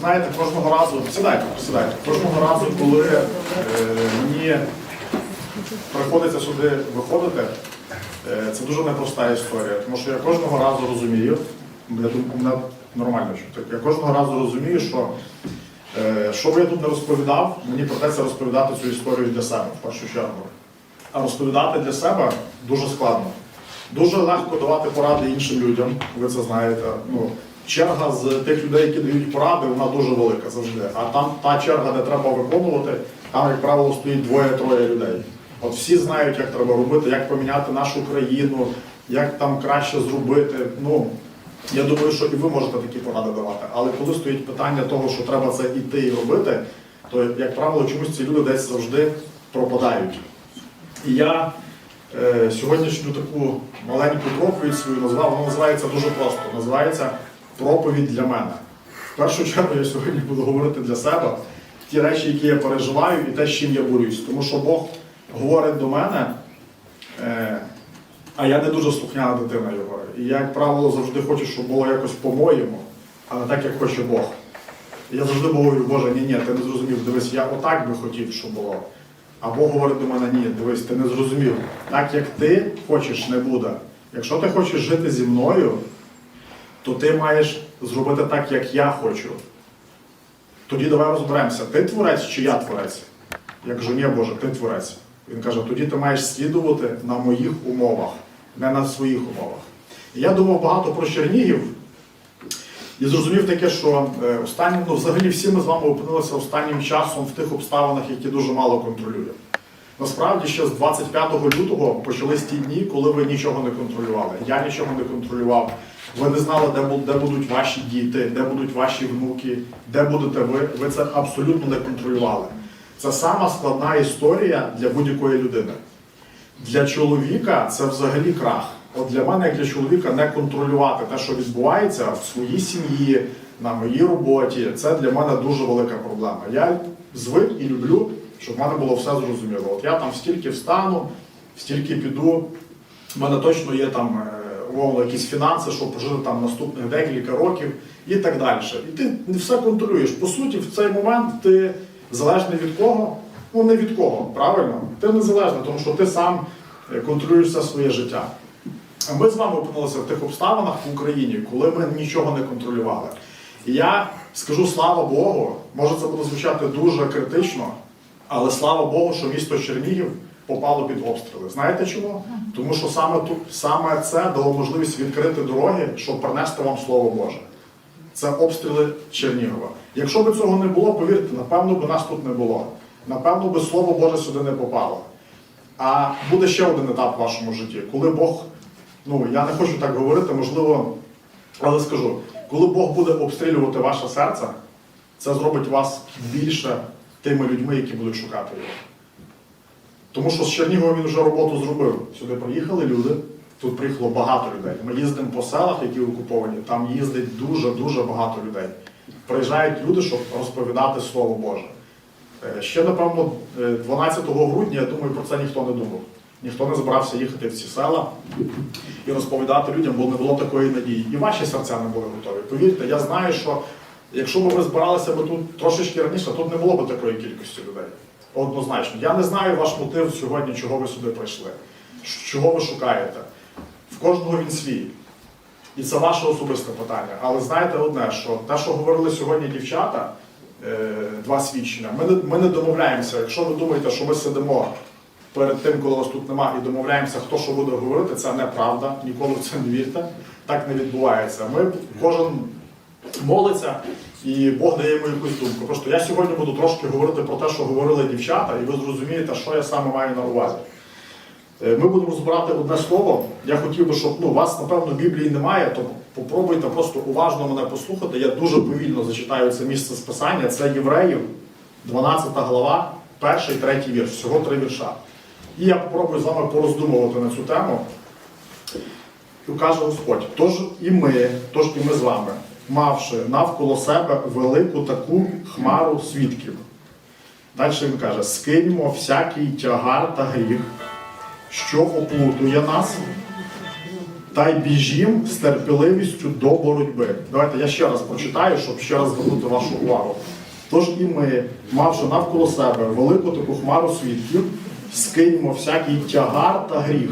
знаєте, кожного разу, сідайте, сідайте, кожного разу, коли е, мені приходиться сюди виходити, е, це дуже непроста історія, тому що я кожного разу розумію, я думаю, мене нормально чути, я кожного разу розумію, що е, що би я тут не розповідав, мені придеться розповідати цю історію для себе в першу чергу. А розповідати для себе дуже складно. Дуже легко давати поради іншим людям, ви це знаєте. Ну, черга з тих людей, які дають поради, вона дуже велика завжди. А там та черга, де треба виконувати, там, як правило, стоїть двоє-троє людей. От всі знають, як треба робити, як поміняти нашу країну, як там краще зробити. Ну, я думаю, що і ви можете такі поради давати. Але коли стоїть питання того, що треба це іти і робити, то, як правило, чомусь ці люди десь завжди пропадають. І я е, сьогоднішню таку маленьку проповідь свою назвав, вона називається дуже просто. Називається проповідь для мене. В першу чергу я сьогодні буду говорити для себе ті речі, які я переживаю, і те, з чим я борюсь. Тому що Бог говорить до мене, е, а я не дуже слухняна дитина його. І я, як правило, завжди хочу, щоб було якось по-моєму, а не так, як хоче Бог. Я завжди говорю, Боже, ні, ні, ти не зрозумів, дивись, я отак би хотів, щоб було. А Бог говорить до мене, ні, дивись, ти не зрозумів. Так як ти хочеш, не буде. Якщо ти хочеш жити зі мною, то ти маєш зробити так, як я хочу. Тоді давай розберемося, ти творець чи я творець? Я кажу, ні, Боже, ти творець. Він каже, тоді ти маєш слідувати на моїх умовах, не на своїх умовах. І я думав багато про Чернігів і зрозумів таке, що е, останнім, ну, взагалі всі ми з вами опинилися останнім часом в тих обставинах, які дуже мало контролюємо. Насправді ще з 25 лютого почались ті дні, коли ви нічого не контролювали. Я нічого не контролював. Ви не знали, де, де будуть ваші діти, де будуть ваші внуки, де будете ви. Ви це абсолютно не контролювали. Це сама складна історія для будь-якої людини. Для чоловіка це взагалі крах. От для мене, як для чоловіка, не контролювати те, що відбувається в своїй сім'ї, на моїй роботі, це для мене дуже велика проблема. Я звик і люблю, щоб в мене було все зрозуміло. От я там стільки встану, стільки піду. У мене точно є там е, умовно якісь фінанси, щоб прожити там наступних декілька років і так далі. І ти не все контролюєш. По суті, в цей момент ти залежний від кого? Ну не від кого, правильно? Ти не залежний, тому що ти сам е, контролюєш все своє життя. Ми з вами опинилися в тих обставинах в Україні, коли ми нічого не контролювали. І я скажу слава Богу, може це буде звучати дуже критично, але слава Богу, що місто Чернігів попало під обстріли. Знаєте чому? Тому що саме тут саме це дало можливість відкрити дороги, щоб принести вам Слово Боже. Це обстріли Чернігова. Якщо б цього не було, повірте, напевно би нас тут не було. Напевно би Слово Боже сюди не попало. А буде ще один етап в вашому житті, коли Бог, ну я не хочу так говорити, можливо, але скажу, коли Бог буде обстрілювати ваше серце, це зробить вас більше тими людьми, які будуть шукати його. Тому що з Чернігова він вже роботу зробив. Сюди приїхали люди, тут приїхало багато людей. Ми їздимо по селах, які окуповані, там їздить дуже-дуже багато людей. Приїжджають люди, щоб розповідати Слово Боже. Е, Ще, напевно, е, 12 грудня, я думаю, про це ніхто не думав. Ніхто не збирався їхати в ці села і розповідати людям, бо не було такої надії. І ваші серця не були готові. Повірте, я знаю, що якщо б ви збиралися б тут трошечки раніше, тут не було б такої кількості людей. Однозначно. Я не знаю ваш мотив сьогодні, чого ви сюди прийшли, чого ви шукаєте. В кожного він свій. І це ваше особисте питання. Але знаєте одне, що те, що говорили сьогодні дівчата, е, два свідчення, ми не, ми не домовляємося. Якщо ви думаєте, що ми сидимо перед тим, коли вас тут нема, і домовляємося, хто що буде говорити, це неправда. Ніколи в це не вірте. Так не відбувається. Ми кожен молиться, і Бог дає йому якусь думку. Просто я сьогодні буду трошки говорити про те, що говорили дівчата, і ви зрозумієте, що я саме маю на увазі. Е, Ми будемо розбирати одне слово. Я хотів би, щоб ну, вас, напевно, Біблії немає, то попробуйте просто уважно мене послухати. Я дуже повільно зачитаю це місце з писання. Це Євреїв, 12 глава, перший, третій вірш, всього три вірша. І я попробую з вами пороздумувати на цю тему. І каже Господь, тож і ми, тож і ми з вами, мавши навколо себе велику таку хмару свідків. Далі він каже: скиньмо всякий тягар та гріх, що оплутує нас, та й біжім з терпеливістю до боротьби. Давайте я ще раз прочитаю, щоб ще раз звернути вашу увагу. Тож і ми, мавши навколо себе велику таку хмару свідків, скиньмо всякий тягар та гріх,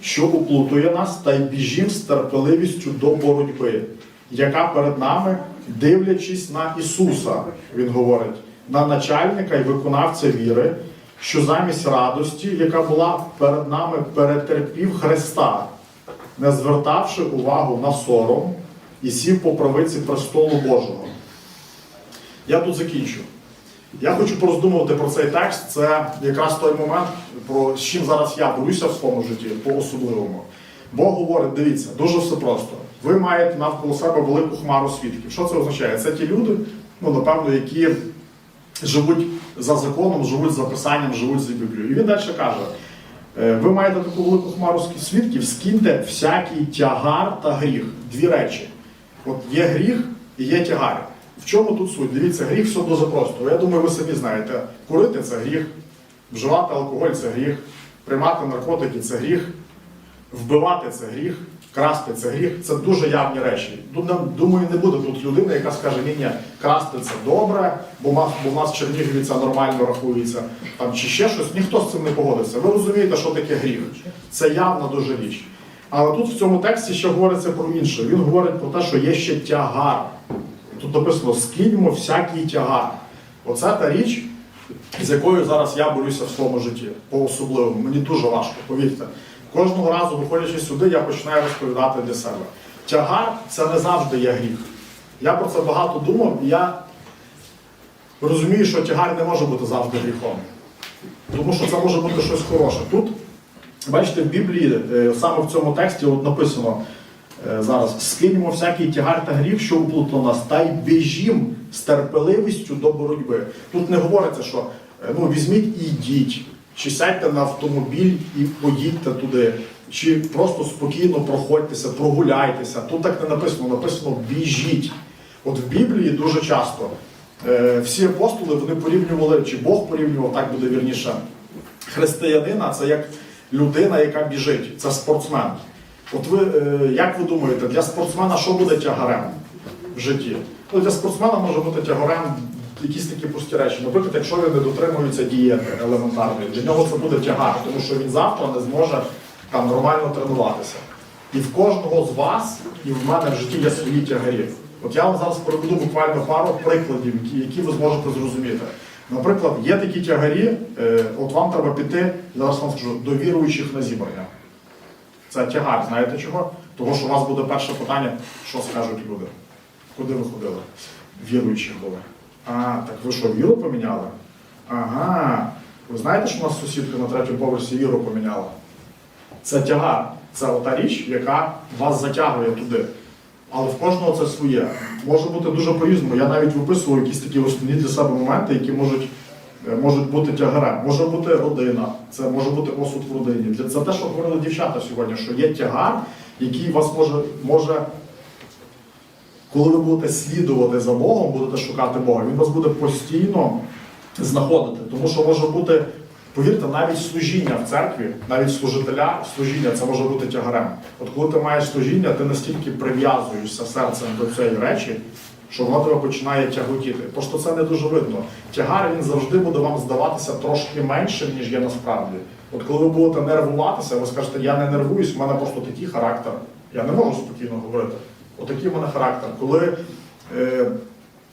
що уплутує нас, та й біжім з терпеливістю до боротьби, яка перед нами, дивлячись на Ісуса, Він говорить, на начальника і виконавця віри, що замість радості, яка була перед нами, перетерпів Христа, не звертавши увагу на сором і сів по правиці престолу Божого. Я тут закінчу. Я хочу пороздумувати про цей текст. Це якраз той момент, про з чим зараз я борюся в своєму житті, по-особливому. Бог говорить, дивіться, дуже все просто. Ви маєте навколо себе велику хмару свідків. Що це означає? Це ті люди, ну, напевно, які живуть за законом, живуть за писанням, живуть за Біблією. І він далі каже: е, ви маєте таку велику хмару свідків, скиньте всякий тягар та гріх. Дві речі. От є гріх і є тягар. В чому тут суть? Дивіться, гріх все дуже просто. Я думаю, ви самі знаєте, курити це гріх, вживати алкоголь це гріх, приймати наркотики це гріх, вбивати це гріх, красти це гріх. Це дуже явні речі. Думаю, не буде тут людини, яка скаже, ні, ні, красти це добре, бо в нас, в Чернігові це нормально рахується, там, чи ще щось. Ніхто з цим не погодиться. Ви розумієте, що таке гріх. Це явна дуже річ. Але тут в цьому тексті ще говориться про інше. Він говорить про те, що є ще тягар. Тут написано скиньмо всякий тягар. Оце та річ, з якою зараз я борюся в своєму житті. По-особливому. Мені дуже важко, повірте. Кожного разу, виходячи сюди, я починаю розповідати для себе. Тягар це не завжди є гріх. Я про це багато думав, і я розумію, що тягар не може бути завжди гріхом. Тому що це може бути щось хороше. Тут, бачите, в Біблії, е, саме в цьому тексті от написано е, зараз: скиньмо всякий тягар та гріх, що уплутав нас, та й біжім з терпеливістю до боротьби. Тут не говориться, що е, ну, візьміть і йдіть, чи сядьте на автомобіль і поїдьте туди, чи просто спокійно проходьтеся, прогуляйтеся. Тут так не написано, написано біжіть. От в Біблії дуже часто е, всі апостоли вони порівнювали, чи Бог порівнював, так буде вірніше, християнина це як людина, яка біжить, це спортсмен. От ви, е, як ви думаєте, для спортсмена що буде тягарем в житті? Ну, для спортсмена може бути тягарем якісь такі прості речі. Наприклад, якщо він не дотримується дієти елементарної, для нього це буде тягар, тому що він завтра не зможе там нормально тренуватися. І в кожного з вас, і в мене в житті є свої тягарі. От я вам зараз проведу буквально пару прикладів, які, ви зможете зрозуміти. Наприклад, є такі тягарі, е, от вам треба піти, зараз вам скажу, до віруючих на зібрання. Це тягар, знаєте чого? Тому що у вас буде перше питання, що скажуть люди. Куди ви ходили? Віруючі були. А, так ви що, віру поміняли? Ага. Ви знаєте, що у нас сусідка на третьому поверсі віру поміняла? Це тягар. Це ота річ, яка вас затягує туди. Але в кожного це своє. Може бути дуже по-різному. Я навіть виписував якісь такі основні для себе моменти, які можуть, е, можуть бути тягарем. Може бути родина, це може бути осуд в родині. Це те, що говорили дівчата сьогодні, що є тягар, який вас може, може коли ви будете слідувати за Богом, будете шукати Бога, він вас буде постійно знаходити. Тому що може бути, повірте, навіть служіння в церкві, навіть служителя, служіння це може бути тягарем. От коли ти маєш служіння, ти настільки прив'язуєшся серцем до цієї речі, що воно тебе починає тяготіти. Просто це не дуже видно. Тягар він завжди буде вам здаватися трошки меншим, ніж є насправді. От коли ви будете нервуватися, ви скажете, я не нервуюсь, в мене просто такий характер. Я не можу спокійно говорити. Отакий в мене характер. Коли е,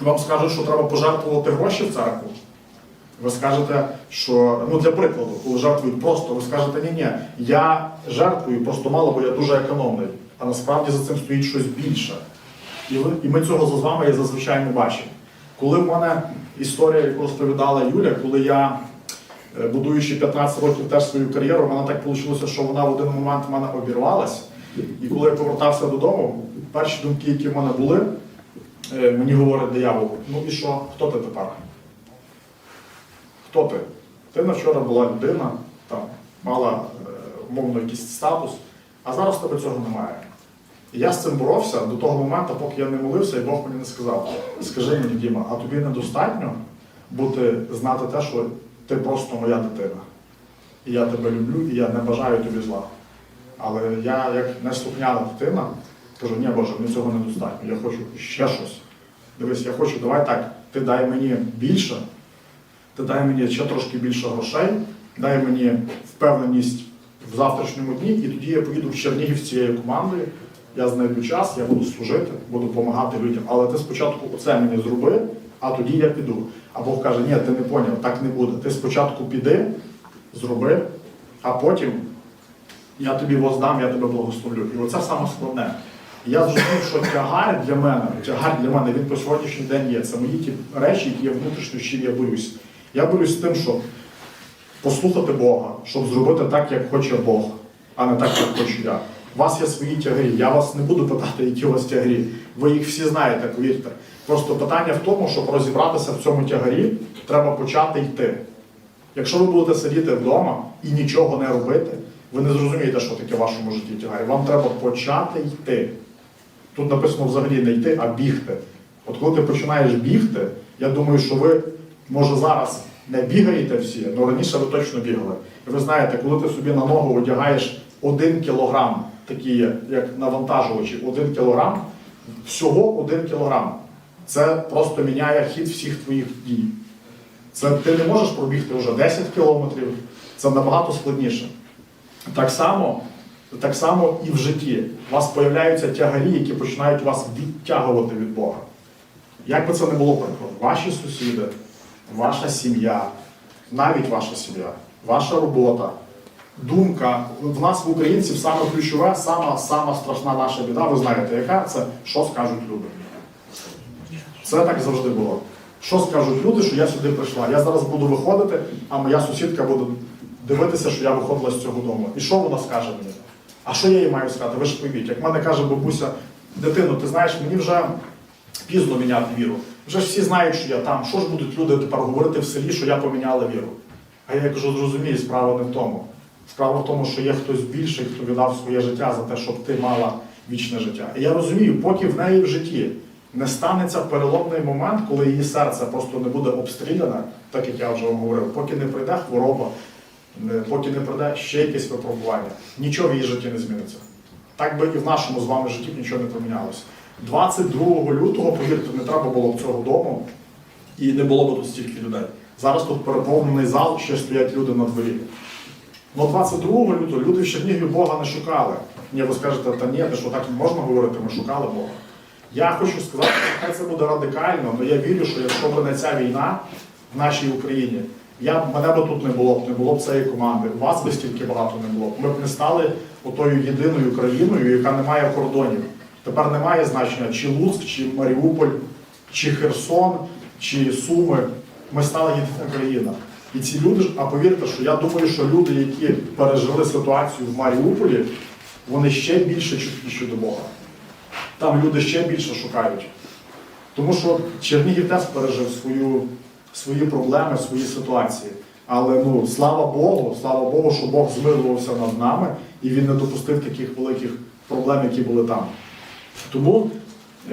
вам скажуть, що треба пожертвувати гроші в церкву, ви скажете, що ну для прикладу, коли жертвують просто, ви скажете, ні, ні, я жертвую просто мало, бо я дуже економний. А насправді за цим стоїть щось більше. І, і ми цього з вами зазвичай не бачимо. Коли в мене історія, яку розповідала Юля, коли я, е, будуючи 15 років теж свою кар'єру, в мене так вийшло, що вона в один момент в мене обірвалась. І коли я повертався додому, перші думки, які в мене були, е, мені говорить диявол, ну і що, хто ти тепер? Хто ти? Ти на вчора була людина, там, мала е, умовно якийсь статус, а зараз в тебе цього немає. І я з цим боровся до того моменту, поки я не молився, і Бог мені не сказав, скажи мені, Діма, а тобі недостатньо бути, знати те, що ти просто моя дитина. І я тебе люблю, і я не бажаю тобі зла. Але я, як неслухняна дитина, кажу, ні, Боже, мені цього недостатньо, я хочу ще щось. Дивись, я хочу, давай так, ти дай мені більше, ти дай мені ще трошки більше грошей, дай мені впевненість в завтрашньому дні, і тоді я поїду в Чернігів з цією командою, я знайду час, я буду служити, буду допомагати людям. Але ти спочатку оце мені зроби, а тоді я піду. А Бог каже, ні, ти не поняв, так не буде. Ти спочатку піди, зроби, а потім я тобі воздам, я тебе благословлю. І оце саме складне. Я зрозумів, що тягар для мене, тягар для мене, він по сьогоднішній день є. Це мої ті речі, які я внутрішньо ще я боюсь. Я боюсь з тим, що послухати Бога, щоб зробити так, як хоче Бог, а не так, як хочу я. У вас є свої тягарі. Я вас не буду питати, які у вас тягарі. Ви їх всі знаєте, повірте. Просто питання в тому, щоб розібратися в цьому тягарі, треба почати йти. Якщо ви будете сидіти вдома і нічого не робити, ви не зрозумієте, що таке в вашому житті тягар. Вам треба почати йти. Тут написано взагалі не йти, а бігти. От коли ти починаєш бігти, я думаю, що ви, може, зараз не бігаєте всі, але раніше ви точно бігали. І ви знаєте, коли ти собі на ногу одягаєш один кілограм, такі як навантажувачі, один кілограм, всього один кілограм. Це просто міняє хід всіх твоїх дій. Це ти не можеш пробігти вже 10 кілометрів, це набагато складніше. Так само, так само і в житті. У вас з'являються тягарі, які починають вас відтягувати від Бога. Як би це не було прикро, ваші сусіди, ваша сім'я, навіть ваша сім'я, ваша робота, думка. В нас в українців саме ключове, сама, сама страшна наша біда, ви знаєте, яка це, що скажуть люди. Це так завжди було. Що скажуть люди, що я сюди прийшла? Я зараз буду виходити, а моя сусідка буде дивитися, що я виходила з цього дому. І що вона скаже мені? А що я їй маю сказати? Ви ж пойміть, як мене каже бабуся, дитино, ти знаєш, мені вже пізно міняти віру. Вже ж всі знають, що я там. Що ж будуть люди тепер говорити в селі, що я поміняла віру? А я кажу, зрозумій, справа не в тому. Справа в тому, що є хтось більший, хто віддав своє життя за те, щоб ти мала вічне життя. І я розумію, поки в неї в житті не станеться переломний момент, коли її серце просто не буде обстріляне, так як я вже вам говорив, поки не прийде хвороба, поки не прийде ще якесь випробування, нічого в її житті не зміниться. Так би і в нашому з вами житті нічого не помінялося. 22 лютого, повірте, не треба було б цього дому і не було б тут стільки людей. Зараз тут переповнений зал, ще стоять люди на дворі. Ну 22 лютого люди в Чернігові Бога не шукали. Ні, ви скажете, та ні, ти що так можна говорити, ми шукали Бога. Я хочу сказати, що хай це буде радикально, але я вірю, що якщо б не ця війна в нашій Україні, я, б- мене б тут не було б, не було б цієї команди, вас би стільки багато не було б. Ми б не стали отою єдиною країною, яка не має кордонів. Тепер немає значення, чи Луцьк, чи Маріуполь, чи Херсон, чи Суми. Ми стали єдина країна. І ці люди ж, а повірте, що я думаю, що люди, які пережили ситуацію в Маріуполі, вони ще більше чутніші до Бога. Там люди ще більше шукають. Тому що Чернігів теж пережив свою, свої проблеми, свої ситуації. Але ну, слава Богу, слава Богу, що Бог змилувався над нами і Він не допустив таких великих проблем, які були там. Тому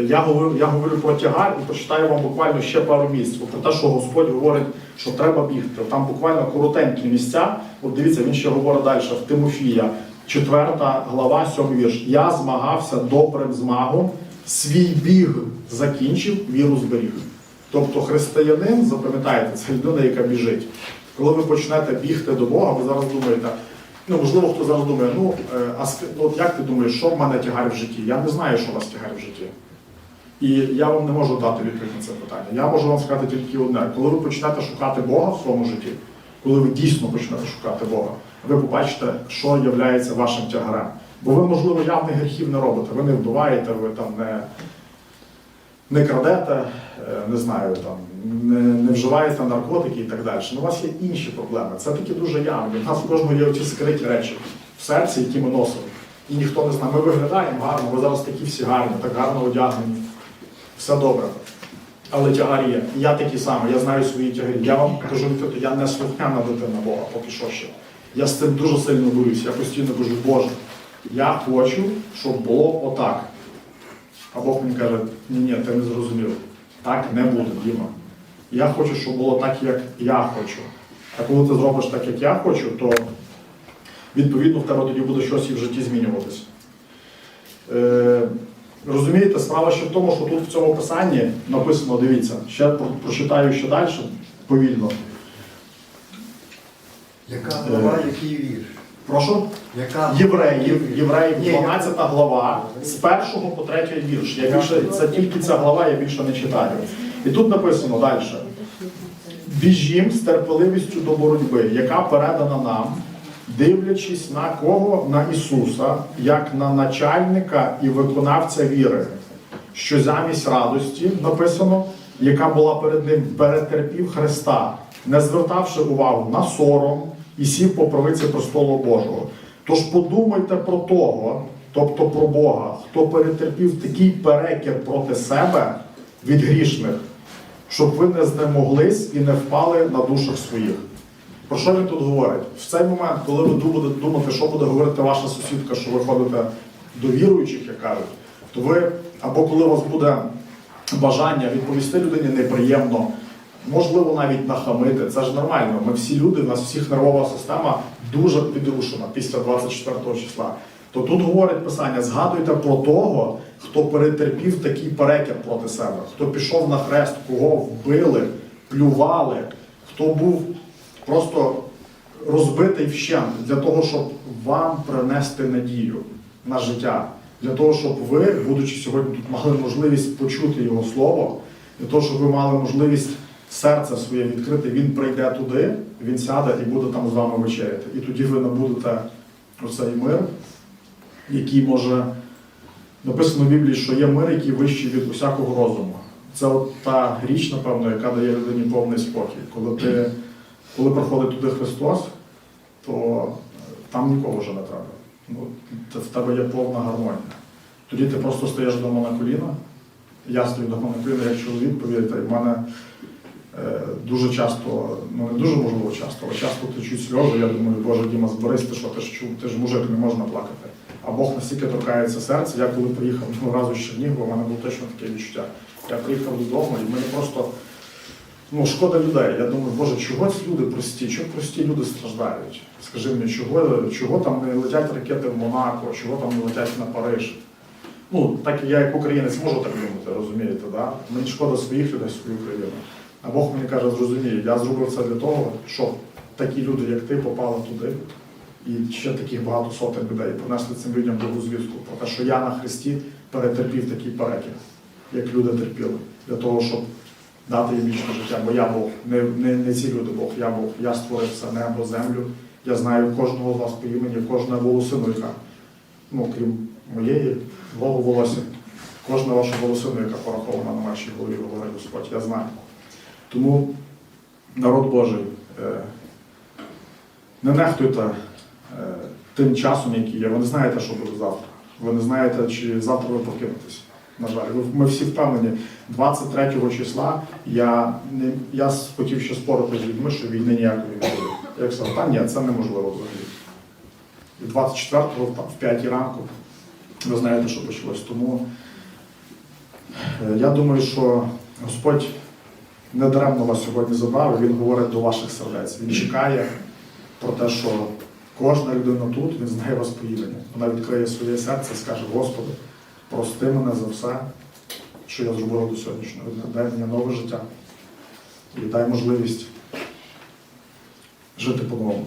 я говорю, я говорю про тягар і прочитаю вам буквально ще пару місць. Про те, що Господь говорить, що треба бігти. Там буквально коротенькі місця. От дивіться, він ще говорить далі в Тимофія, 4 глава, 7 вірш. Я змагався добрим змагом, свій біг закінчив, віру зберіг. Тобто християнин, запам'ятайте, це людина, яка біжить. Коли ви почнете бігти до Бога, ви зараз думаєте, ну можливо, хто зараз думає, ну, е, а ну, от як ти думаєш, що в мене тягар в житті? Я не знаю, що у вас тягар в житті. І я вам не можу дати відповідь на це питання. Я можу вам сказати тільки одне: коли ви почнете шукати Бога в своєму житті, коли ви дійсно почнете шукати Бога, ви побачите, що є вашим тягарем. Бо ви, можливо, явних гріхів не робите. Ви не вбиваєте, ви там не, не крадете, е, не знаю, там, не, не вживаєте наркотики і так далі. Ну, у вас є інші проблеми. Це такі дуже явні. У нас у кожного є оці скриті речі в серці, які ми носимо. І ніхто не знає. Ми виглядаємо гарно, ви зараз такі всі гарні, так гарно одягнені. Все добре. Але тягар є. Я такий самий, я знаю свої тягарі. Я вам кажу я не слухняна дитина Бога, поки що ще. Я з цим дуже сильно борюся. Я постійно кажу, Боже, я хочу, щоб було отак. А Бог мені каже, ні, ні, ти не зрозумів. Так не буде, Діма. Я хочу, щоб було так, як я хочу. А коли ти зробиш так, як я хочу, то відповідно в тебе тоді буде щось і в житті змінюватися. Е, розумієте, справа ще в тому, що тут в цьому писанні написано, дивіться, ще про- прочитаю ще далі, повільно. Яка глава, який вірш? Прошу. Яка Євреїв, Євреїв, 12 глава, з першого по третій вірш. Я більше, це тільки ця глава, я більше не читаю. І тут написано далі. Біжім з терпеливістю до боротьби, яка передана нам, дивлячись на кого? На Ісуса, як на начальника і виконавця віри, що замість радості написано, яка була перед ним, перетерпів Христа, не звертавши увагу на сором і сів по правиці престолу Божого. Тож подумайте про того, тобто про Бога, хто перетерпів такий перекір проти себе від грішних, щоб ви не знемоглись і не впали на душах своїх. Про що він тут говорить? В цей момент, коли ви будете думати, що буде говорити ваша сусідка, що ви ходите до віруючих, як кажуть, то ви, або коли у вас буде бажання відповісти людині неприємно, можливо, навіть нахамити, це ж нормально. Ми всі люди, в нас всіх нервова система дуже підрушена після 24 числа. То тут говорить писання: згадуйте про того, хто перетерпів такий перекір проти себе, хто пішов на хрест, кого вбили, плювали, хто був просто розбитий вщент для того, щоб вам принести надію на життя, для того, щоб ви, будучи сьогодні тут, мали можливість почути його слово, для того, щоб ви мали можливість серце своє відкрити, він прийде туди, він сяде і буде там з вами вечеряти. І тоді ви набудете оцей мир, який може написано в Біблії, що є мир, який вищий від усякого розуму. Це от та річ, напевно, яка дає людині повний спокій. Коли ти коли приходить туди Христос, то е, там нікого вже не треба. Ну, в тебе є повна гармонія. Тоді ти просто стоїш вдома на коліна. Я стою вдома на коліна як чоловік, повірте, в мене дуже часто, ну не дуже можливо часто, але часто течуть сльози. Я думаю, Боже Діма, зберись, ти що, ти ж, чу- ти ж мужик, не можна плакати. А Бог настільки торкається серця. Я коли приїхав ну, разу з Чернігова, у мене було точно таке відчуття. Я приїхав додому, і мені просто ну, шкода людей. Я думаю, Боже, чого ці люди прості? Чого прості люди страждають? Скажи мені, чого, чого там не летять ракети в Монако, чого там не летять на Париж? Ну, так я як українець можу так думати, розумієте, да? Мені шкода своїх людей, свою країну. А Бог мені каже, зрозумій, я зробив це для того, щоб такі люди, як ти, попали туди. І ще таких багато сотень людей принесли цим людям добру звістку про те, що я на Христі перетерпів такий перекір, як люди терпіли, для того, щоб дати їм вічне життя. Бо я Бог, не, не, не ці люди Бог, я Бог, я створив все небо, землю. Я знаю кожного з вас по імені, кожна волосину, яка, ну, крім моєї, волосся, кожна ваша волосина, яка порахована на вашій голові, говорить Господь, я знаю. Тому народ Божий, е, не нехтуйте е, тим часом, який є. Ви не знаєте, що буде завтра. Ви не знаєте, чи завтра ви прокинетесь. На жаль, ми всі впевнені, 23 числа я, я хотів ще спорити з людьми, що війни ніякої не буде. Я сказав, та ні, це неможливо взагалі. І 24-го в в 5 ранку ви знаєте, що почалось. Тому е, я думаю, що Господь не даремно вас сьогодні забрав, Він говорить до ваших сердець. Він чекає про те, що кожна людина тут, він знає вас по імені. Вона відкриє своє серце і скаже, Господи, прости мене за все, що я зробила до сьогоднішнього дня. Дай мені нове життя і дай можливість жити по-новому.